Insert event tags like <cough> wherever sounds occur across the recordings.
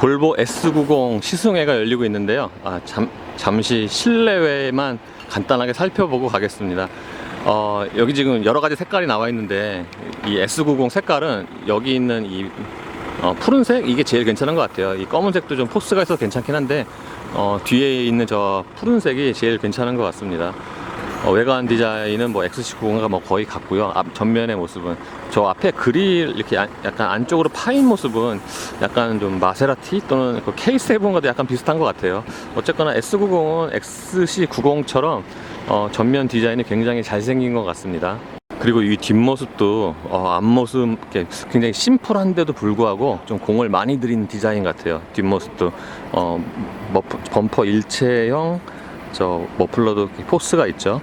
볼보 S90 시승회가 열리고 있는데요. 아, 잠, 잠시 실내외만 간단하게 살펴보고 가겠습니다. 어, 여기 지금 여러 가지 색깔이 나와 있는데 이 S90 색깔은 여기 있는 이 어, 푸른색 이게 제일 괜찮은 것 같아요. 이 검은색도 좀 포스가 있어서 괜찮긴 한데 어, 뒤에 있는 저 푸른색이 제일 괜찮은 것 같습니다. 어, 외관 디자인은 뭐 XC90과 뭐 거의 같고요. 앞 전면의 모습은 저 앞에 그릴 이렇게 안- 약간 안쪽으로 파인 모습은 약간 좀 마세라티 또는 그 K7과도 약간 비슷한 것 같아요. 어쨌거나 S90은 XC90처럼 어, 전면 디자인이 굉장히 잘생긴 것 같습니다. 그리고 이 뒷모습도 어, 앞모습 굉장히 심플한데도 불구하고 좀 공을 많이 들인 디자인 같아요. 뒷모습도 어, 머프, 범퍼 일체형 저 머플러도 포스가 있죠.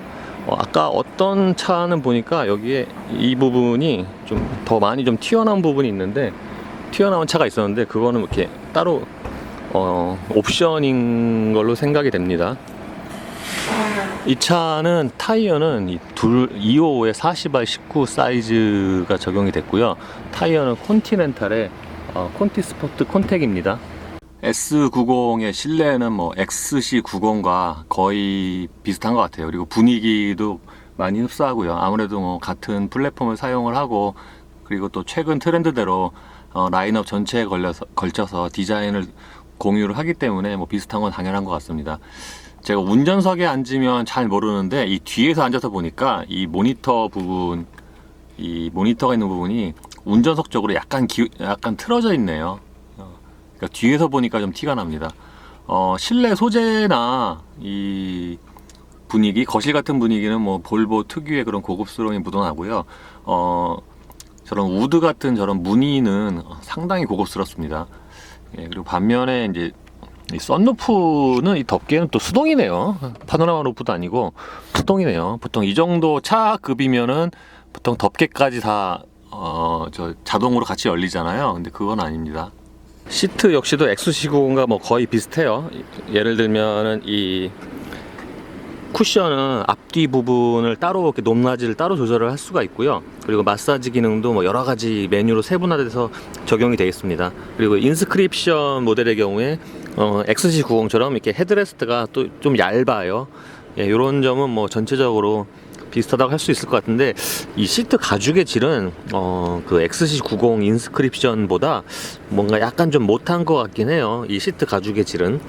어, 아까 어떤 차는 보니까 여기에 이 부분이 좀 더 많이 좀 튀어나온 부분이 있는데 튀어나온 차가 있었는데 그거는 이렇게 따로 어, 옵션인 걸로 생각이 됩니다. 이 차는 타이어는 이 둘 255에 40알 19 사이즈가 적용이 됐고요. 타이어는 콘티넨탈의 어, 콘티 스포트 콘텍입니다. S90의 실내는 뭐 XC90과 거의 비슷한 것 같아요. 그리고 분위기도 많이 흡사하고요. 아무래도 뭐 같은 플랫폼을 사용을 하고 그리고 또 최근 트렌드대로 어, 라인업 전체에 걸려서, 걸쳐서 디자인을 공유를 하기 때문에 뭐 비슷한 건 당연한 것 같습니다. 제가 운전석에 앉으면 잘 모르는데 이 뒤에서 앉아서 보니까 이 모니터 부분 이 모니터가 있는 부분이 운전석 쪽으로 약간 기, 약간 틀어져 있네요. 어, 그러니까 뒤에서 보니까 좀 티가 납니다. 어, 실내 소재나 이 분위기, 거실 같은 분위기는 뭐 볼보 특유의 그런 고급스러움이 묻어나고요. 어, 저런 우드 같은 저런 무늬는 상당히 고급스럽습니다. 예, 그리고 반면에 이제 이 썬루프는 이 덮개는 또 수동이네요. 파노라마 루프도 아니고 수동이네요. 보통 이 정도 차급이면은 보통 덮개까지 다 어, 저 자동으로 같이 열리잖아요. 근데 그건 아닙니다. 시트 역시도 XC90과 뭐 거의 비슷해요. 예를 들면은 이 쿠션은 앞뒤 부분을 따로 이렇게 높낮이를 따로 조절을 할 수가 있고요. 그리고 마사지 기능도 뭐 여러 가지 메뉴로 세분화돼서 적용이 되어 있습니다. 그리고 인스크립션 모델의 경우에 어, XC90처럼 이렇게 헤드레스트가 또 좀 얇아요. 예, 이런 점은 뭐 전체적으로 비슷하다고 할 수 있을 것 같은데 이 시트 가죽의 질은 어, 그 XC90 인스크립션보다 뭔가 약간 좀 못한 것 같긴 해요. 이 시트 가죽의 질은.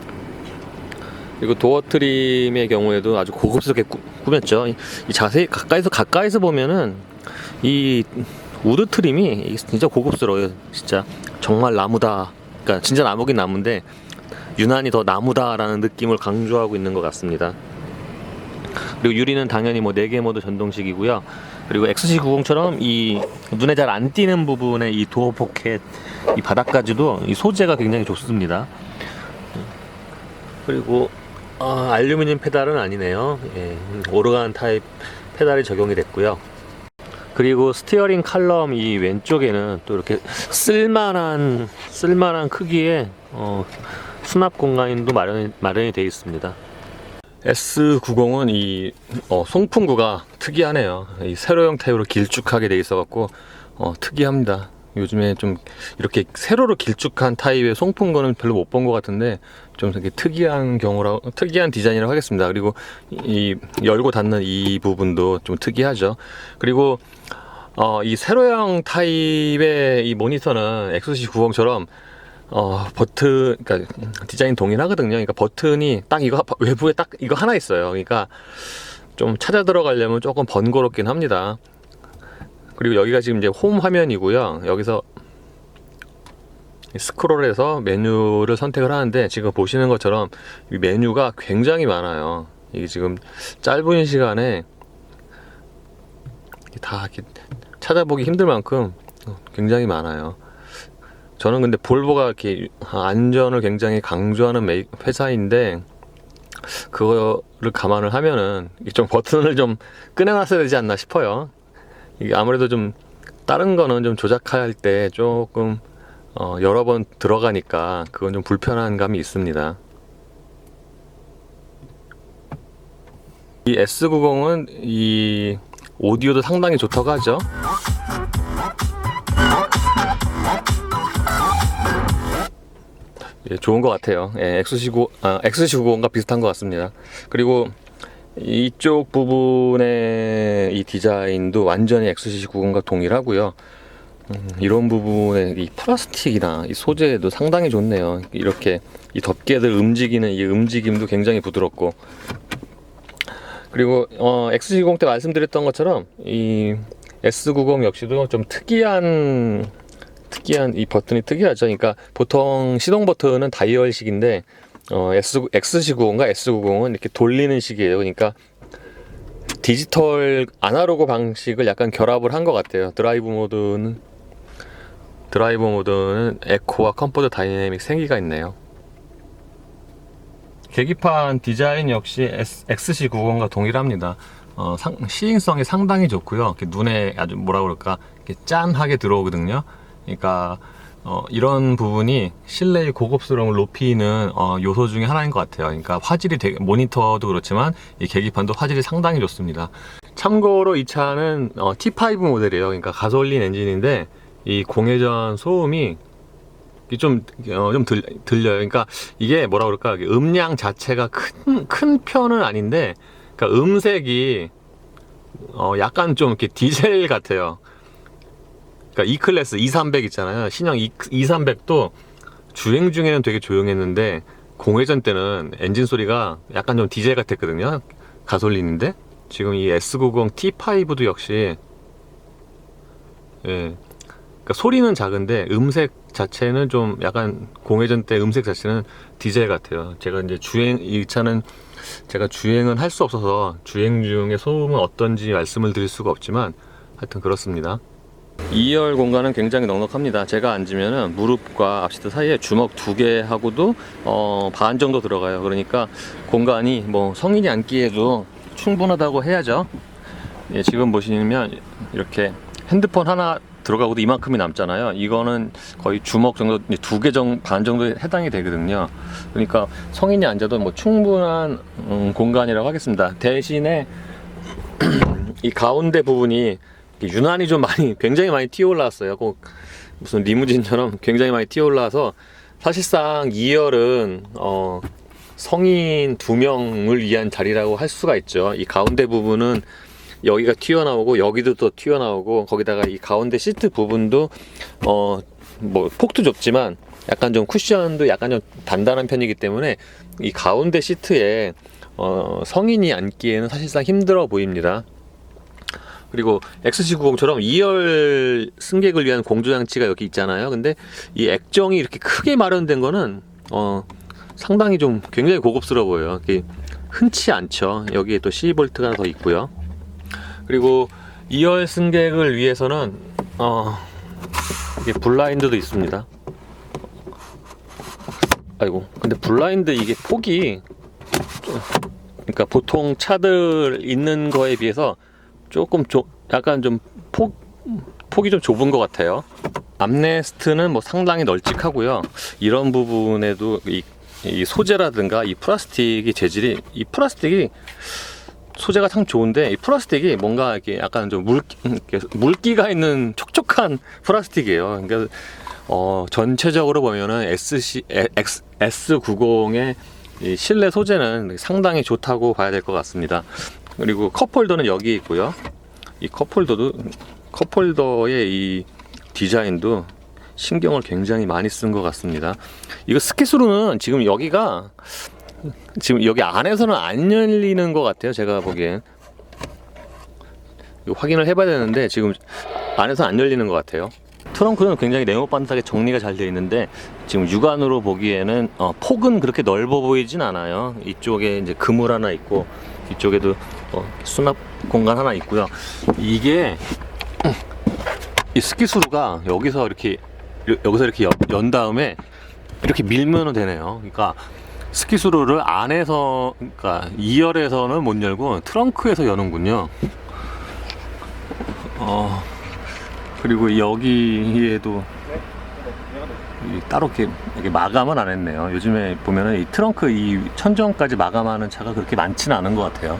그리고 도어 트림의 경우에도 아주 고급스럽게 꾸, 꾸몄죠. 이, 이 자세히 가까이서 가까이서 보면은 이 우드 트림이 진짜 고급스러워요. 진짜 정말 나무다. 그러니까 진짜 나무긴 나무인데 유난히 더 나무다라는 느낌을 강조하고 있는 것 같습니다. 그리고 유리는 당연히 뭐 4개 모드 전동식이고요. 그리고 XC90처럼 이 눈에 잘 안 띄는 부분의 이 도어 포켓 이 바닥까지도 이 소재가 굉장히 좋습니다. 그리고 아, 알루미늄 페달은 아니네요. 예, 오르간 타입 페달이 적용이 됐고요. 그리고 스티어링 칼럼 이 왼쪽에는 또 이렇게 쓸만한 쓸만한 크기의 어, 수납 공간도 마련이 마련이 되어 있습니다. S90은 이 어, 송풍구가 특이하네요. 이 세로 형태로 길쭉하게 돼 있어갖고 어, 특이합니다. 요즘에 좀 이렇게 세로로 길쭉한 타입의 송풍구는 별로 못 본 것 같은데 좀 되게 특이한 경우라 특이한 디자인이라고 하겠습니다. 그리고 이 열고 닫는 이 부분도 좀 특이하죠. 그리고 어, 이 세로형 타입의 이 모니터는 XC90처럼 어, 버튼, 그러니까 디자인 동일하거든요. 그러니까 버튼이 딱 이거 외부에 딱 이거 하나 있어요. 그러니까 좀 찾아 들어가려면 조금 번거롭긴 합니다. 그리고 여기가 지금 이제 홈 화면이고요. 여기서 스크롤해서 메뉴를 선택을 하는데 지금 보시는 것처럼 이 메뉴가 굉장히 많아요. 이게 지금 짧은 시간에 다 찾아보기 힘들 만큼 굉장히 많아요. 저는 근데 볼보가 이렇게 안전을 굉장히 강조하는 회사인데 그거를 감안을 하면은 이좀 버튼을 좀 꺼내놨어야 되지 않나 싶어요. 이게 아무래도 좀 다른 거는 좀 조작할 때 조금 어, 여러 번 들어가니까 그건 좀 불편한 감이 있습니다. 이 S90은 이 오디오도 상당히 좋다고 하죠. 예, 좋은 것 같아요. 예, XC90, 아, XC90과 비슷한 것 같습니다. 그리고 이쪽 부분의 이 디자인도 완전히 XC90과 동일하고요. 음, 이런 부분의 이 플라스틱이나 이 소재도 상당히 좋네요. 이렇게 이 덮개들 움직이는 이 움직임도 굉장히 부드럽고 그리고 어, X70 때 말씀드렸던 것처럼 이 S90 역시도 좀 특이한 특이한 이 버튼이 특이하죠. 그러니까 보통 시동 버튼은 다이얼식인데 어, S, X90과 S90은 이렇게 돌리는 식이에요. 그러니까 디지털 아날로그 방식을 약간 결합을 한 것 같아요. 드라이브 모드는 드라이브 모드는 에코와 컴포트 다이내믹 생기가 있네요. 계기판 디자인 역시 S, XC90과 동일합니다. 어, 상, 시인성이 상당히 좋고요. 눈에 아주 뭐라 그럴까 짠하게 들어오거든요. 그러니까 어, 이런 부분이 실내의 고급스러움을 높이는 어, 요소 중에 하나인 것 같아요. 그러니까 화질이 되게 모니터도 그렇지만 이 계기판도 화질이 상당히 좋습니다. 참고로 이 차는 어, T5 모델이에요. 그러니까 가솔린 엔진인데 이 공회전 소음이 좀, 어, 좀 들, 들려요. 그러니까 이게 뭐라 그럴까. 음량 자체가 큰, 큰 편은 아닌데, 그러니까 음색이, 어, 약간 좀 이렇게 디젤 같아요. 그러니까 E 클래스 2300 있잖아요. 신형 E, 2300도 주행 중에는 되게 조용했는데, 공회전 때는 엔진 소리가 약간 좀 디젤 같았거든요. 가솔린인데, 지금 이 S90 T5도 역시, 예. 그러니까 소리는 작은데 음색 자체는 좀 약간 공회전 때 음색 자체는 디젤 같아요. 제가 이제 주행 이 차는 제가 주행은 할 수 없어서 주행 중에 소음은 어떤지 말씀을 드릴 수가 없지만 하여튼 그렇습니다. 2열 공간은 굉장히 넉넉합니다. 제가 앉으면은 무릎과 앞시트 사이에 주먹 두 개 하고도 어, 반 정도 들어가요. 그러니까 공간이 뭐 성인이 앉기에도 충분하다고 해야죠. 예, 지금 보시면 이렇게 핸드폰 하나 들어가고도 이만큼이 남잖아요. 이거는 거의 주먹 정도 두 개정반 정도에 해당이 되거든요. 그러니까 성인이 앉아도 뭐 충분한 음, 공간이라고 하겠습니다. 대신에 <clears throat> 이 가운데 부분이 유난히 좀 많이 <laughs> 굉장히 많이 튀어 올라왔어요. 꼭 무슨 리무진처럼 굉장히 많이 튀어 올라와서 사실상 2열은 어 성인 두 명을 위한 자리라고 할 수가 있죠. 이 가운데 부분은 여기가 튀어나오고 여기도 또 튀어나오고 거기다가 이 가운데 시트 부분도 어 뭐 폭도 좁지만 약간 좀 쿠션도 약간 좀 단단한 편이기 때문에 이 가운데 시트에 어 성인이 앉기에는 사실상 힘들어 보입니다. 그리고 XC90처럼 2열 승객을 위한 공조 장치가 여기 있잖아요. 근데 이 액정이 이렇게 크게 마련된 거는 어 상당히 좀 굉장히 고급스러워 보여요. 흔치 않죠. 여기에 또 12V가 하나 더 있고요. 그리고 2열 승객을 위해서는 어 이게 블라인드도 있습니다. 아이고 근데 블라인드 이게 폭이 좀- 그러니까 보통 차들 있는 거에 비해서 조금 좀 약간 좀 폭 폭이 좀 좁은 것 같아요. 암레스트는 뭐 상당히 널찍하고요. 이런 부분에도 이, 이 소재라든가 이 플라스틱이 재질이 이 플라스틱이 소재가 참 좋은데 이 플라스틱이 뭔가 이렇게 약간 좀 물, 물기가 있는 촉촉한 플라스틱이에요. 그러니까 어, 전체적으로 보면은 SC, X, S90의 이 실내 소재는 상당히 좋다고 봐야 될 것 같습니다. 그리고 컵홀더는 여기 있고요. 이 컵홀더도 컵홀더의 이 디자인도 신경을 굉장히 많이 쓴 것 같습니다. 이거 스키스로는 지금 여기가 지금 여기 안에서는 안 열리는 것 같아요. 제가 보기엔 확인을 해봐야 되는데 지금 안에서 안 열리는 것 같아요. 트렁크는 굉장히 네모반듯하게 정리가 잘 되어 있는데 지금 육안으로 보기에는 어, 폭은 그렇게 넓어 보이진 않아요. 이쪽에 이제 그물 하나 있고 이쪽에도 어, 수납 공간 하나 있고요. 이게 이 스키스루가 여기서 이렇게 여기서 이렇게 연, 연 다음에 이렇게 밀면 되네요. 그러니까 스키스루를 안에서 그러니까 2열에서는 못 열고 트렁크에서 여는군요. 어 그리고 여기에도 이 따로 이렇게, 마감은 안 했네요. 요즘에 보면은 이 트렁크 이 천정까지 마감하는 차가 그렇게 많지는 않은 것 같아요.